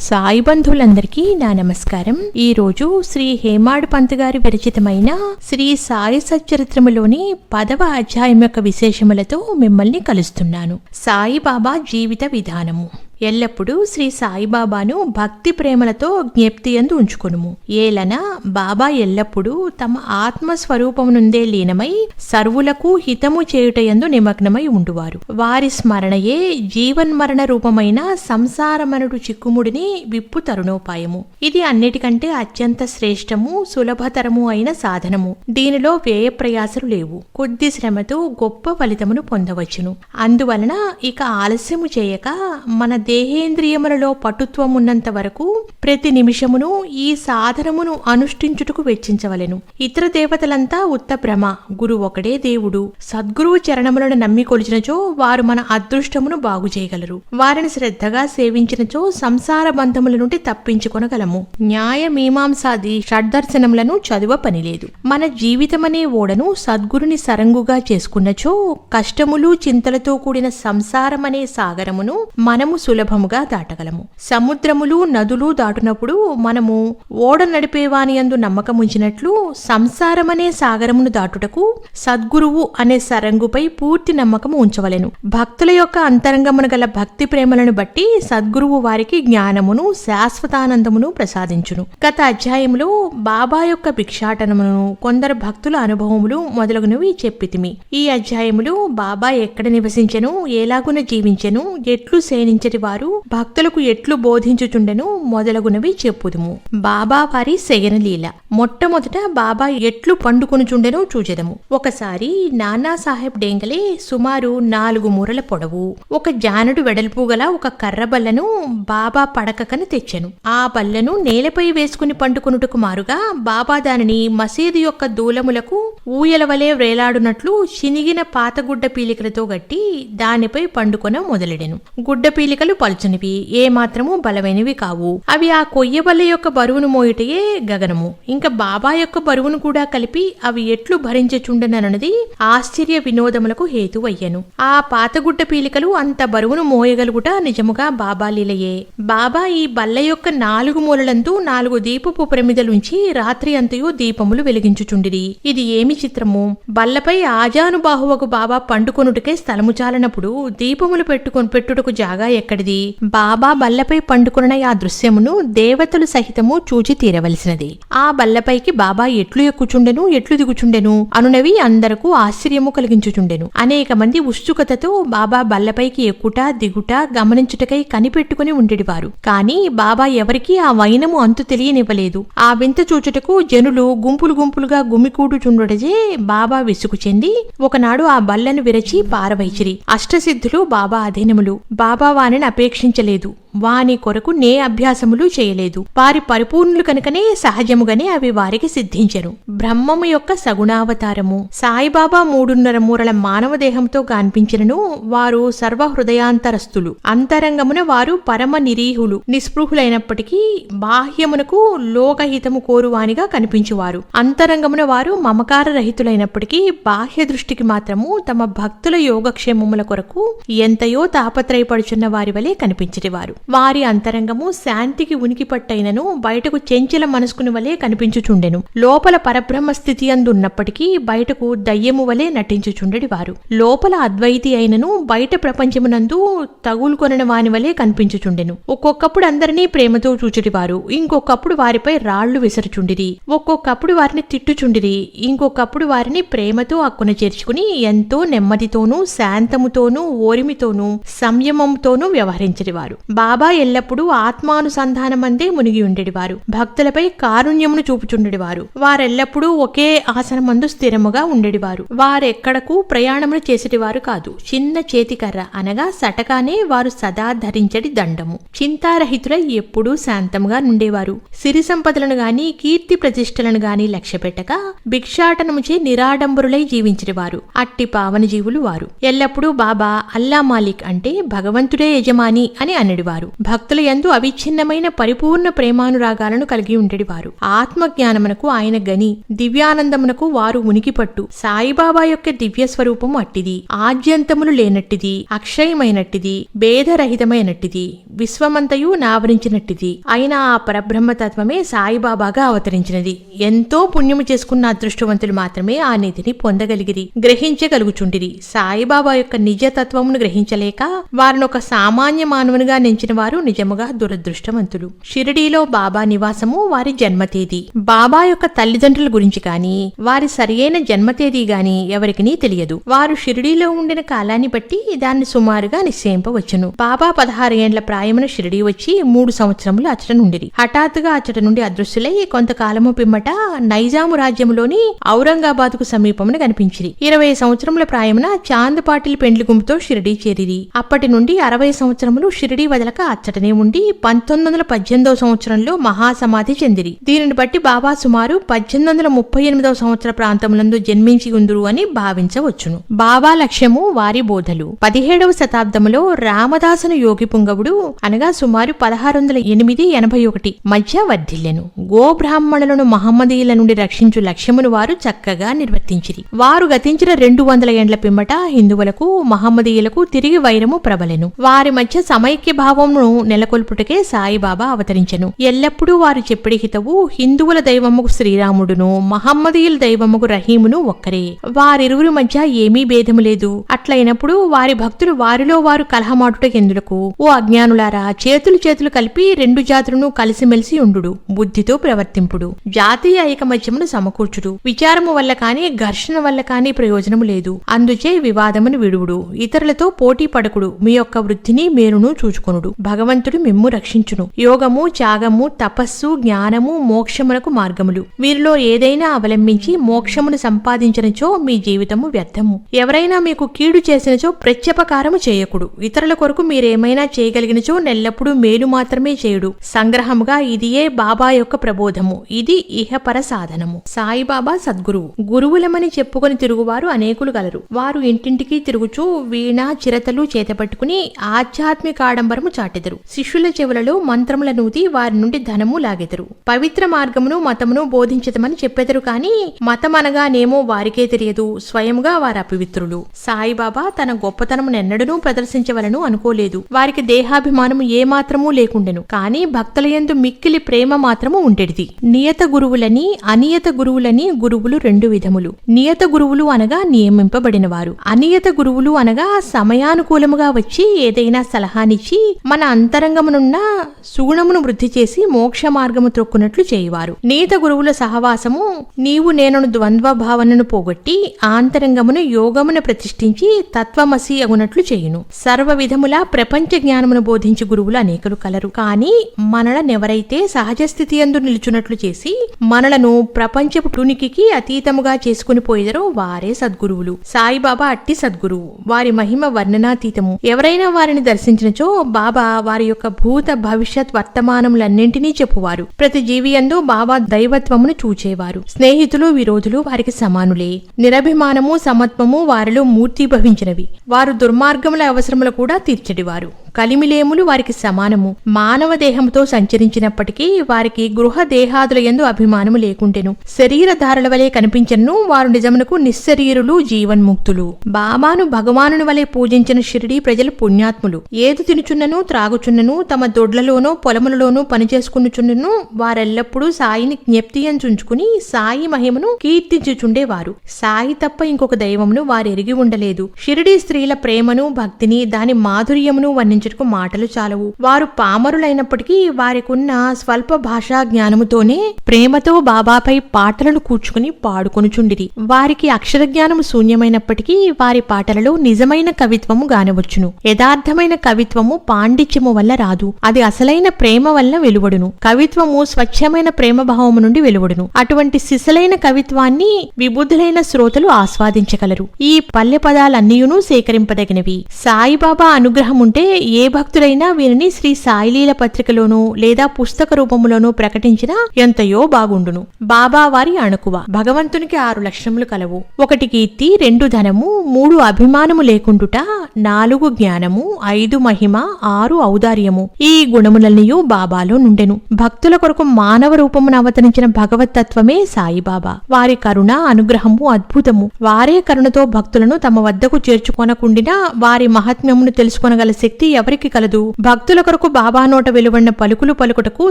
సాయి బంధువులందరికీ నా నమస్కారం. ఈ రోజు శ్రీ హేమాడ్ పంత్ గారి విరచితమైన శ్రీ సాయి సచ్చరిత్రములోని పదవ అధ్యాయం యొక్క విశేషములతో మిమ్మల్ని కలుస్తున్నాను. సాయిబాబా జీవిత విధానము. ఎల్లప్పుడూ శ్రీ సాయిబాబాను భక్తి ప్రేమలతో జ్ఞప్తి ఎందు ఉంచుకొనుము. ఏలన బాబా ఎల్లప్పుడూ తమ ఆత్మ నుండే లీనమై సర్వులకు హితము చేయుటయందు నిమగ్నమై ఉండువారు. వారి స్మరణయే జీవన్మరణ రూపమైన సంసారమనుడు చిక్కుముడిని విప్పు తరుణోపాయము. ఇది అన్నిటికంటే అత్యంత శ్రేష్టము సులభతరము అయిన సాధనము. దీనిలో వ్యయ ప్రయాసలు లేవు. కొద్ది శ్రమతో గొప్ప ఫలితమును పొందవచ్చును. అందువలన ఇక ఆలస్యము చేయక మన దేహేంద్రియములలో పటుత్వమున్నంత వరకు ప్రతి నిమిషమును ఈ సాధనమును అనుష్ఠించుటకు వెచ్చించవలెను. ఇతర దేవతలంతా ఉత్త భ్రమ. గురు ఒకడే దేవుడు. సద్గురువు చరణములను నమ్మి కొలిచినచో వారు మన అదృష్టమును బాగు చేయగలరు. వారిని శ్రద్ధగా సేవించినచో సంసార బంధముల నుండి తప్పించుకొనగలము. న్యాయ మీమాంసాది షడ్దర్శనములను చదువ పనిలేదు. మన జీవితమనే ఓడను సద్గురుని సరంగుగా చేసుకున్నచో కష్టములు చింతలతో కూడిన సంసారమనే సాగరమును మనము సులభముగా దాటగలము. సముద్రములు నదులు దాటునప్పుడు మనము ఓడ నడిపేవాని యందు నమ్మకముంచినట్లు సంసారమనే సాగరమును దాటుటకు సద్గురువు అనే సరంగుపై పూర్తి నమ్మకము ఉంచవలెను. భక్తుల యొక్క అంతరంగమున గల భక్తి ప్రేమలను బట్టి సద్గురువు వారికి జ్ఞానమును శాశ్వతానందమును ప్రసాదించును. గత అధ్యాయంలో బాబా యొక్క భిక్షాటనమును కొందరు భక్తుల అనుభవములు మొదలగునవి చెప్పితిమి. ఈ అధ్యాయములు బాబా ఎక్కడ నివసించెను ఎలాగున జీవించెను ఎట్లు సేనించటి వారు భక్తులకు ఎట్లు బోధించుచుండెను మొదలగునవి చెప్పుదుము. బాబా వారి శయనలీల మొట్టమొదట బాబా ఎట్లు పండుకొనుచుండెనో చూచెదము. ఒకసారి నానా సాహెబ్ డేంగలే సుమారు నాలుగు మూరల పొడవు. ఒక జానడు వెడల్పు గల ఒక కర్ర బల్లను బాబా పడకకని తెచ్చెను. ఆ బల్లను నేలపై వేసుకుని పండుకొనుటకు మారుగా బాబా దానిని మసీదు యొక్క దూలములకు ఊయల వలె వేలాడునట్లు చినిగిన పాతగుడ్డ పీలికలతో గట్టి దానిపై పండుకొన మొదలెడెను. గుడ్డ పీలికలు పలుచనివి ఏ మాత్రము బలమైనవి కావు. అవి ఆ కొయ్యబల్ల యొక్క బరువును మోయుటయే గగనము. ఇంకా బాబా యొక్క బరువును కూడా కలిపి అవి ఎట్లు భరించచుండనన్నది ఆశ్చర్య వినోదములకు హేతువయ్యను. ఆ పాతగుడ్డ పీలికలు అంత బరువును మోయగలుగుట నిజముగా బాబా లీలయే. బాబా ఈ బల్ల యొక్క నాలుగు మూలలందు నాలుగు దీపపు ప్రమిదలుంచి రాత్రి అంతయు దీపములు వెలిగించుచుండిరి. ఇది ఏమి చిత్రము? బల్లపై ఆజానుబాహువకు బాబా పండుకొనుటకే స్థలము చాలనప్పుడు దీపములు పెట్టుకొని పెట్టుటకు జాగా ఎక్కడిది? బాబా బల్లపై పండుకున్న ఆ దృశ్యమును దేవతలు సహితము చూచి తీరవలసినది. ఆ బల్లపైకి బాబా ఎట్లు ఎక్కుచుండెను ఎట్లు దిగుచుండెను అనునవి అందరకు ఆశ్చర్యము కలిగించుచుండెను. అనేక మంది ఉత్సుకతతో బాబా బల్లపైకి ఎక్కుట దిగుట గమనించుటకై కనిపెట్టుకుని ఉండేవారు. కాని బాబా ఎవరికీ ఆ వైనము అంతు తెలియనివ్వలేదు. ఆ వింత చూచుటకు జనులు గుంపులు గుంపులుగా గుమికూడుచుండుటజే బాబా విసుగు చెంది ఒకనాడు ఆ బల్లను విరచి పారవైచిరి. అష్టసిద్ధులు బాబా అధీనములు. బాబా వాణిని అపేక్షించలేదు. వాని కొరకు నే అభ్యాసములు చేయలేదు. వారి పరిపూర్ణులు కనుకనే సహజముగానే అవి వారికి సిద్ధించెను. బ్రహ్మము యొక్క సగుణావతారము సాయిబాబా మూడున్నర మూరల మానవ దేహంతో కనిపించినను వారు సర్వ హృదయాంతరస్తులు అంతరంగమున వారు పరమ నిరీహులు. నిస్పృహులైనప్పటికీ బాహ్యమునకు లోకహితము కోరువానిగా కనిపించువారు. అంతరంగమున వారు మమకార రహితులైనప్పటికీ బాహ్య దృష్టికి మాత్రము తమ భక్తుల యోగక్షేమముల కొరకు ఎంతయో తాపత్రయపడుచున్న వారి వలె కనిపించేవారు వారి అంతరంగము శాంతికి ఉనికి పట్టైనను బయటకు చెంచల మనసుకుని వలె కనిపించుచుండెను. లోపల పరబ్రహ్మ స్థితి అందున్నప్పటికీ బయటకు దయ్యము వలె నటించుచుండెడి వారు. లోపల అద్వైతి అయినను బయట ప్రపంచమునందు తగులుకొనని వాని వలె కనిపించుచుండెను. ఒక్కొక్కప్పుడు అందరినీ ప్రేమతో చూచుటివారు ఇంకొకప్పుడు వారిపై రాళ్ళు విసరుచుండిరి. ఒక్కొక్కప్పుడు వారిని తిట్టుచుండిరి. ఇంకొకప్పుడు వారిని ప్రేమతో అక్కున చేర్చుకుని ఎంతో నెమ్మదితోనూ శాంతముతోనూ ఓరిమితోనూ సంయమంతోనూ వ్యవహరించడివారు బాబా బాబా ఎల్లప్పుడూ ఆత్మానుసంధానమందే మునిగి ఉండేవారు. భక్తులపై కారుణ్యమును చూపుచుండేవారు. వారెల్లప్పుడూ ఒకే ఆసనమందు స్థిరముగా ఉండేవారు. వారెక్కడకు ప్రయాణములు చేసేటివారు కాదు. చిన్న చేతికర్ర అనగా సటకానే వారు సదా ధరించడి దండము. చింతారహితులై ఎప్పుడూ శాంతముగా నుండేవారు. సిరి సంపదలను గాని కీర్తి ప్రతిష్టలను గాని లక్ష్యపెట్టక భిక్షాటనముచే నిరాడంబరులై జీవించేవారు అట్టి పావన జీవులు వారు. ఎల్లప్పుడూ బాబా అల్లా మాలిక్ అంటే భగవంతుడే యజమాని అని అనడివారు. వారు. భక్తుల యందు అవిచ్ఛిన్నమైన పరిపూర్ణ ప్రేమానురాగాలను కలిగి ఉండేవారు. ఆత్మజ్ఞానమునకు ఆయన గని దివ్యానందమునకు వారు ఉనికిపట్టు సాయిబాబా యొక్క దివ్య స్వరూపం అట్టిది. ఆద్యంతములు లేనట్టిది. అక్షయమైనట్టిది. భేదరహితమైనట్టిది. విశ్వమంతయు నావరించినట్టిది. అయిన ఆ పరబ్రహ్మతత్వమే సాయిబాబాగా అవతరించినది. ఎంతో పుణ్యము చేసుకున్న అదృష్టవంతులు మాత్రమే ఆ నిధిని పొందగలిగిరి గ్రహించగలుగుచుండిరి. సాయిబాబా యొక్క నిజతత్వమును గ్రహించలేక వారిని ఒక సామాన్య మానవునిగా జన్మించిన వారు నిజముగా దురదృష్టవంతులు. షిరిడీలో బాబా నివాసము వారి జన్మతేదీ. బాబా యొక్క తల్లిదండ్రుల గురించి గాని వారి సరియైన జన్మతేదీ గాని ఎవరికినీ తెలియదు. వారు షిరిడీలో ఉండిన కాలాన్ని బట్టి దాన్ని సుమారుగా నిశ్చయింపవచ్చును. బాబా పదహారు ఏండ్ల ప్రాయమున షిరిడీ వచ్చి మూడు సంవత్సరములు అచ్చట నుండిరి. హఠాత్తుగా అచ్చట నుండి అదృశ్యులై కొంతకాలము పిమ్మట నైజాము రాజ్యములోని ఔరంగాబాద్కు సమీపమున కనిపించిరి. ఇరవై సంవత్సరముల ప్రాయమున చాంద్ పాటిల్ పెండ్లి గుంపుతో షిరిడీ చేరిరి. అప్పటి నుండి అరవై సంవత్సరములు షిరిడీ వదలక అచ్చటనే ఉండి పంతొమ్మిది వందల పద్దెనిమిదవ సంవత్సరంలో మహాసమాధి చెందిరి. దీనిని బట్టి బాబా సుమారు పద్దెనిమిది వందల ముప్పై ఎనిమిదవ సంవత్సర ప్రాంతములందు జన్మించి ఉందురు అని భావించవచ్చును. బాబా లక్ష్యము వారి బోధలు. పదిహేడవ శతాబ్దములో రామదాసును యోగి పుంగవుడు అనగా సుమారు పదహారు వందల ఎనిమిది ఎనభై ఒకటి మధ్య వర్ధిల్లెను. గోబ్రాహ్మణులను మహమ్మదీయుల నుండి రక్షించు లక్ష్యమును వారు చక్కగా నిర్వర్తించిరి. వారు గతించిన రెండు వందల ఏండ్ల పిమ్మట హిందువులకు మహమ్మదీయులకు తిరిగి వైరము ప్రబలెను. వారి మధ్య సమైక్య భావమును నెలకొల్పుటకే సాయిబాబా అవతరించెను. ఎల్లప్పుడూ వారు చెప్పిడి హితవు హిందువుల దైవముకు శ్రీరాముడును మహమ్మదీయుల దైవముకు రహీమును ఒక్కరే. వారిరువురి మధ్య ఏమీ భేదము లేదు. అట్లయినప్పుడు వారి భక్తులు వారిలో వారు కలహమాటుట ఎందులకు? ఓ అజ్ఞానులారా చేతులు చేతులు కలిపి రెండు జాతులను కలిసిమెలిసి ఉండు బుద్ధితో ప్రవర్తింపుడు. జాతీయ ఐకమత్యమును సమకూర్చుడు. విచారము వల్ల కాని ఘర్షణ వల్ల కాని ప్రయోజనము లేదు. అందుచే వివాదమును విడువుడు. ఇతరులతో పోటీ పడకుడు. మీ యొక్క వృద్ధిని మేరును చూచుకొనుడు. భగవంతుడు మిమ్ము రక్షించును. యోగము త్యాగము తపస్సు జ్ఞానము మోక్షమునకు మార్గములు. వీరిలో ఏదైనా అవలంబించి మోక్షమును సంపాదించినచో మీ జీవితము వ్యర్థము. ఎవరైనా మీకు కీడు చేసినచో ప్రత్యపకారము చేయకుడు. ఇతరుల కొరకు మీరేమైనా చేయగలిగినచో నెల్లప్పుడూ మేలు మాత్రమే చేయుడు. సంగ్రహముగా ఇదియే బాబా యొక్క ప్రబోధము. ఇది ఇహపర సాధనము. సాయిబాబా సద్గురువు. గురువులమని చెప్పుకొని తిరుగువారు అనేకులు గలరు. వారు ఇంటింటికి తిరుగుచూ వీణ చిరతలు చేతపట్టుకుని ఆధ్యాత్మిక ఆడంబరము చాటెదరు శిష్యుల చెవులలో మంత్రముల నూతి వారి నుండి ధనము లాగెదరు. పవిత్ర మార్గమును మతమును బోధించదమని చెప్పెదరు కాని మతమనగానేమో వారికే తెలియదు. స్వయంగా వారు అపవిత్రులు. సాయిబాబా తన గొప్పతనము నెన్నడూ ప్రదర్శించవలను అనుకోలేదు. వారికి దేహాభిమానము ఏమాత్రమూ లేకుండెను. కాని భక్తులయందు మిక్కిలి ప్రేమ మాత్రము ఉండేది నియత గురువులని అనియత గురువులని గురువులు రెండు విధములు. నియత గురువులు అనగా నియమింపబడినవారు. అనియత గురువులు అనగా సమయానుకూలముగా వచ్చి ఏదైనా సలహానిచ్చి మన అంతరంగమునున్న సుగుణమును వృద్ధి చేసి మోక్ష మార్గము త్రొక్కునట్లు చేయువారు. నీత గురువుల సహవాసము నీవు నేను ద్వంద్వ భావనను పోగొట్టి ఆంతరంగమును యోగమును ప్రతిష్ఠించి తత్వమసి అగునట్లు చేయును. సర్వ విధముల ప్రపంచ జ్ఞానమును బోధించి గురువులు అనేకులు కలరు. కాని మనలనెవరైతే సహజ స్థితి అందు నిలుచున్నట్లు చేసి మనలను ప్రపంచపు టునికికి అతీతముగా చేసుకుని పోయేదరో వారే సద్గురువులు. సాయిబాబా అట్టి సద్గురువు. వారి మహిమ వర్ణనాతీతము. ఎవరైనా వారిని దర్శించినచో బాబా వారి యొక్క భూత భవిష్యత్ వర్తమానములన్నింటినీ చెప్పువారు. ప్రతి జీవి యందు బాబా దైవత్వమును చూచేవారు. స్నేహితులు విరోధులు వారికి సమానులే. నిరభిమానము సమత్వము వారిలో మూర్తిభవించినవి వారు దుర్మార్గముల అవసరములు కూడా తీర్చడివారు. కలిమిలేములు వారికి సమానము. మానవ దేహముతో సంచరించినప్పటికీ వారికి గృహ దేహాదుల ఎందు అభిమానము లేకుంటెను. శరీరధారుల వలె కనిపించను వారు నిజమునకు నిస్శరీరులు జీవన్ముక్తులు. బాబాను భగవానుని వలె పూజించిన షిరిడి ప్రజలు పుణ్యాత్ములు. ఏది తినుచున్నను త్రాగుచున్నను తమ దొడ్లలోనో పొలములలోనూ పనిచేసుకునుచున్నను వారెల్లప్పుడూ సాయిని జ్ఞప్తియంచుంచుకుని సాయి మహిమను కీర్తించుచుండేవారు. సాయి తప్ప ఇంకొక దైవమును వారు ఎరిగి ఉండలేదు. షిరిడి స్త్రీల ప్రేమను భక్తిని దాని మాధుర్యమును వర్ణించుటకు మాటలు చాలవు. వారు పామరులైనప్పటికీ వారికున్న స్వల్ప భాషా జ్ఞానముతోనే ప్రేమతో బాబాపై పాటలను కూర్చుకుని పాడుకొనుచుండిరి. వారికి అక్షర జ్ఞానము శూన్యమైనప్పటికీ వారి పాటలలో నిజమైన కవిత్వము గానవచ్చును. యథార్థమైన కవిత్వము పాండిత్యము వల్ల రాదు. అది అసలైన ప్రేమ వల్ల వెలువడును. కవిత్వము స్వచ్ఛమైన ప్రేమ భావము నుండి వెలువడును. అటువంటి సిసలైన కవిత్వాన్ని విబుద్ధులైన శ్రోతలు ఆస్వాదించగలరు. ఈ పల్లె పదాలన్నీయును సేకరింపదగినవి. సాయిబాబా అనుగ్రహం ఉంటే ఏ ఏ భక్తుడైనా వీరిని శ్రీ సాయిలీల పత్రికలోనూ లేదా పుస్తక రూపములోనూ ప్రకటించినా ఎంతయో బాగుండును. బాబా వారి అణుకువ. భగవంతునికి ఆరు లక్షణములు కలవు. ఒకటి కీర్తి రెండు ధనము మూడు అభిమానము లేకుండుట నాలుగు జ్ఞానము ఐదు మహిమ ఆరు ఔదార్యము. ఈ గుణములన్నయూ బాబాలో నుండెను. భక్తుల కొరకు మానవ రూపమును అవతరించిన భగవతత్వమే సాయిబాబా. వారి కరుణ అనుగ్రహము అద్భుతము. వారే కరుణతో భక్తులను తమ వద్దకు చేర్చుకొనకుండినా వారి మహాత్మ్యమును తెలుసుకొనగల శక్తి ఎవరికి కలదు? భక్తుల కొరకు బాబా నోట వెలువడిన పలుకులు పలుకుటకు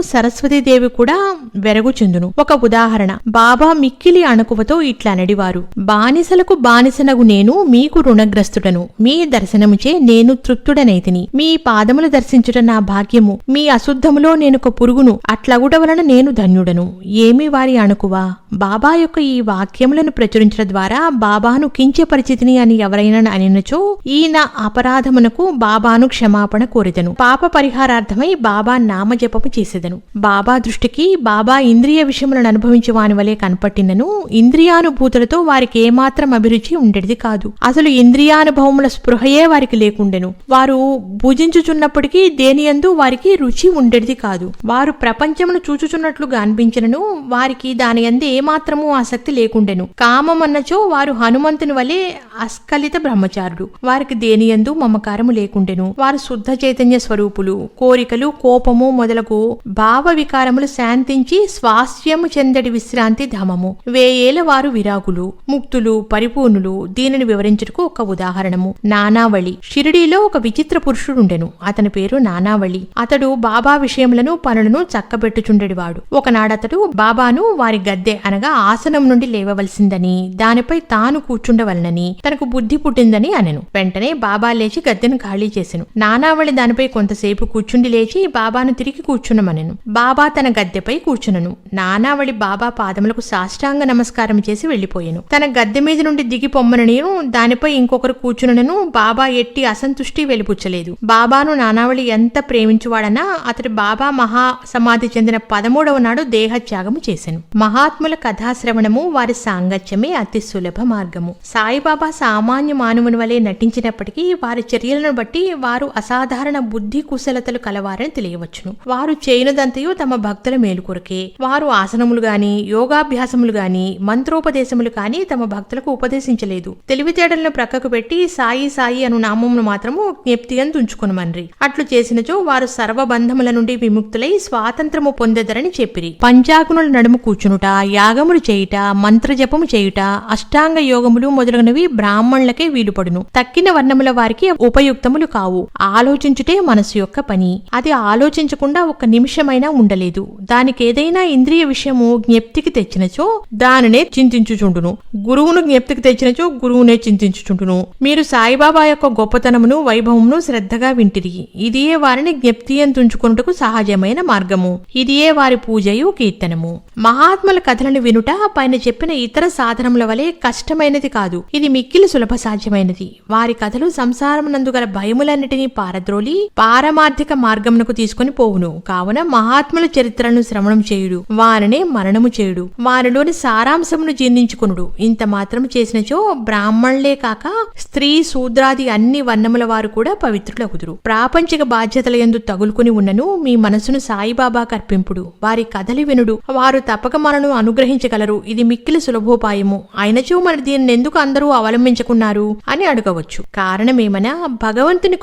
సరస్వతీదేవి కూడా వెరగుచుందును ఒక ఉదాహరణ బాబా మిక్కిలి అణకువతో ఇట్లా నడివారు. బానిసలకు బానిసనగు నేను మీకు రుణగ్రస్తుడను. మీ దర్శనముచే నేను తృప్తుడనైతిని మీ పాదములు దర్శించుట నా భాగ్యము. మీ అశుద్ధములో నేనొక పురుగును. అట్లగుట వలన నేను ధన్యుడను. ఏమి వారి అణుకువా? బాబా యొక్క ఈ వాక్యములను ప్రచురించడం ద్వారా బాబాను కించపరిచితిని అని ఎవరైనా అనినచో ఈయన అపరాధమునకు బాబాను క్షమా క్షమాపణ కోరెదను. పాప పరిహారార్థమై బాబా నామజపము చేసేదను. బాబా దృష్టికి బాబా ఇంద్రియ విషయములను అనుభవించి వాని వలె కనపట్టినను. ఇంద్రియానుభూతులతో వారికి ఏమాత్రం అభిరుచి ఉండేది కాదు. అసలు ఇంద్రియానుభవముల స్పృహయే వారికి లేకుండెను. వారు భుజించుచున్నప్పటికీ దేనియందు వారికి రుచి ఉండేది కాదు. వారు ప్రపంచమును చూచుచున్నట్లుగా అనిపించినను. వారికి దాని యందు ఏమాత్రమూ ఆసక్తి లేకుండెను. కామమన్నచో వారు హనుమంతుని వలె అస్కలిత బ్రహ్మచారుడు. వారికి దేనియందు మమకారము లేకుండెను. వారు శుద్ధ చైతన్య స్వరూపులు. కోరికలు కోపము మొదలగు భావ వికారములు శాంతించి స్వాస్థ్యము చెందడి విశ్రాంతి ధామము. వేయేల వారు విరాగులు. ముక్తులు పరిపూర్ణులు దీనిని వివరించుటకు ఒక ఉదాహరణము. నానావళి. షిరిడీలో ఒక విచిత్ర పురుషుడుండెను. అతని పేరు నానావళి. అతడు బాబా విషయములను పనులను చక్కబెట్టుచుండెడివాడు. ఒకనాడతడు బాబాను వారి గద్దె అనగా ఆసనం నుండి లేవవలసిందని దానిపై తాను కూర్చుండవలనని తనకు బుద్ధి పుట్టిందని అనెను. వెంటనే బాబా లేచి గద్దెను ఖాళీ చేసెను. నానావళి దానిపై కొంతసేపు కూర్చుండి లేచి బాబాను తిరిగి కూర్చున్నమనెను బాబా తన గద్దెపై కూర్చునను. నానావళి బాబా పాదములకు సాష్టాంగ నమస్కారం చేసి వెళ్ళిపోయాను. తన గద్దె మీద నుండి దిగి పొమ్మననిను దానిపై ఇంకొకరు కూర్చునను. బాబా ఎట్టి అసంతుష్టి వెలిపుచ్చలేదు బాబాను నానావళి ఎంత ప్రేమించువాడనా అతడు బాబా మహా సమాధి చెందిన పదమూడవ నాడు దేహత్యాగము చేశాను మహాత్ముల కథాశ్రవణము వారి సాంగత్యమే అతి సులభ మార్గము. సాయిబాబా సామాన్య మానవుని వలె నటించినప్పటికీ వారి చర్యలను బట్టి వారు అసాధారణ బుద్ధి కుశలతలు కలవారని తెలియవచ్చును. వారు చేయనదంతయు తమ భక్తుల మేలు కొరకే. వారు ఆసనములు గాని యోగాభ్యాసములు గాని మంత్రోపదేశములు కాని తమ భక్తులకు ఉపదేశించలేదు. తెలివితేటలను ప్రక్కకు పెట్టి సాయి సాయి అను నామమును మాత్రము జ్ఞప్తిగా ఉంచుకొనమన్రి అట్లు చేసినచో వారు సర్వబంధముల నుండి విముక్తులై స్వాతంత్రము పొందెదరని చెప్పిరి. పంచాకునుల నడుము కూర్చునుట యాగములు చేయుట మంత్రజపము చేయుట అష్టాంగ యోగములు మొదలగునవి బ్రాహ్మణులకే వీలుపడును. తక్కిన వర్ణముల వారికి ఉపయుక్తములు కావు. ఆలోచించుటే మనసు యొక్క పని. అది ఆలోచించకుండా ఒక్క నిమిషమైనా ఉండలేదు. దానికేదైనా ఇంద్రియ విషయము జ్ఞప్తికి తెచ్చినచో దానినే చింతించుచుండును. గురువును జ్ఞప్తికి తెచ్చినచో గురువునే చింతించుచుండును. మీరు సాయిబాబా యొక్క గొప్పతనమును వైభవమును శ్రద్ధగా వింటిరి. ఇదియే వారిని జ్ఞప్తియంతుంచుకున్నటకు సహజమైన మార్గము. ఇదియే వారి పూజయు కీర్తనము. మహాత్ముల కథలను వినుట పైన చెప్పిన ఇతర సాధనముల వలె కష్టమైనది కాదు. ఇది మిక్కిలి సులభ సాధ్యమైనది. వారి కథలు సంసారమునందు గల భయములన్నిటినీ పారద్రోలి పారమార్థిక మార్గమునకు తీసుకుని పోవును. కావున మహాత్ముల చరిత్రను శ్రవణం చేయుడు. వారినే మరణము చేయుడు. వారిలోని సారాంశమును జీర్ణించుకునుడు. ఇంత మాత్రం చేసినచో బ్రాహ్మణులే కాక స్త్రీ శూద్రాది అన్ని వర్ణముల వారు కూడా పవిత్రులగుదురు. ప్రాపంచిక బాధ్యతల యందు తగులుకుని ఉన్నను మీ మనసును సాయిబాబా కర్పింపుడు. వారి కథలి వినుడు. వారు తప్పక మనను అనుగ్రహించగలరు. ఇది మిక్కిలి సులభోపాయము. అయినచో మరి దీనిని ఎందుకు అందరూ అవలంబించుకున్నారు? అని అడగవచ్చు. కారణమేమనా? భగవంతుని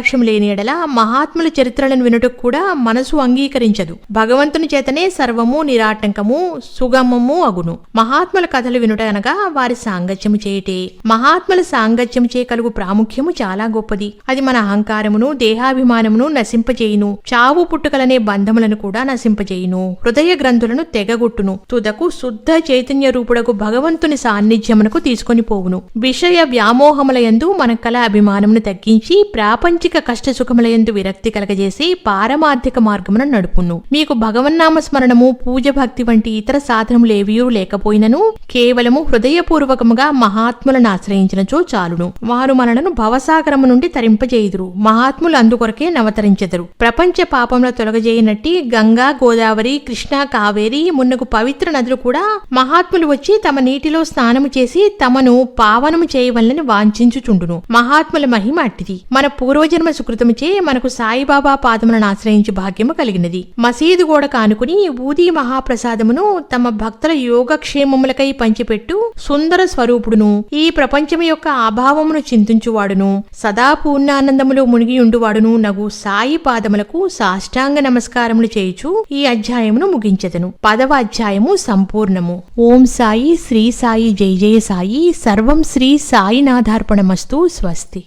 కృపాకటాక్షం లేని ఎడల మహాత్ముల చరిత్రలను వినుటకు కూడా మనసు అంగీకరించదు. భగవంతుని చేతనే సర్వము నిరాటంకము సుగమము అగును. మహాత్ముల కథలు వినుట అనగా వారి సాంగత్యము చేయటే. మహాత్ముల సాంగత్యము చే కలుగు ప్రాముఖ్యము చాలా గొప్పది. అది మన అహంకారమును దేహాభిమానమును నశింపజేయును. చావు పుట్టుకలనే బంధములను కూడా నశింపజేయును. హృదయ గ్రంథులను తెగగొట్టును. తుదకు శుద్ధ చైతన్య రూపుడకు భగవంతుని సాన్నిధ్యమునకు తీసుకొని పోవును. విషయ వ్యామోహములయందు మన కల అభిమానమును తగ్గించి ప్రాపంచిక కష్ట సుఖములయందు విరక్తి కలగజేసి పారమార్థిక మార్గమున నడుపును. మీకు భగవన్నామ స్మరణము పూజ భక్తి వంటి ఇతర సాధనములేవియూ లేకపోయినను కేవలము హృదయపూర్వకముగా మహాత్ములను ఆశ్రయించినచో చాలును. వారు మనలను భవసాగరము నుండి తరింపజేయుదురు. మహాత్ములు అందుకొరకే నవతరించెదరు. ప్రపంచ పాపముల తొలగజేయనట్టి గంగా గోదావరి కృష్ణా కావేరి మున్నకు పవిత్ర నదులు కూడా మహాత్ములు వచ్చి తమ నీటిలో స్నానము చేసి తమను పావనము చేయవలని వాంఛించుచుండును. మహాత్ముల మహిమ అట్టిది. మన పూర్వజ పూర్వజన్మ సుకృతముచే మనకు సాయిబాబా పాదములను ఆశ్రయించి భాగ్యము కలిగినది. మసీదు గోడ కానుకుని ఊది మహాప్రసాదమును తమ భక్తుల యోగక్షేమములకై పంచిపెట్టు సుందర స్వరూపుడును. ఈ ప్రపంచము యొక్క అభావమును చింతించువాడును. సదా పూర్ణానందములో మునిగి ఉండువాడును నగు సాయి పాదములకు సాష్టాంగ నమస్కారములు చేయుచు ఈ అధ్యాయమును ముగించెదను. పదవ అధ్యాయము సంపూర్ణము. ఓం సాయి శ్రీ సాయి జై జయ సాయి. సర్వం శ్రీ సాయినాథార్పణమస్తు స్వస్తి.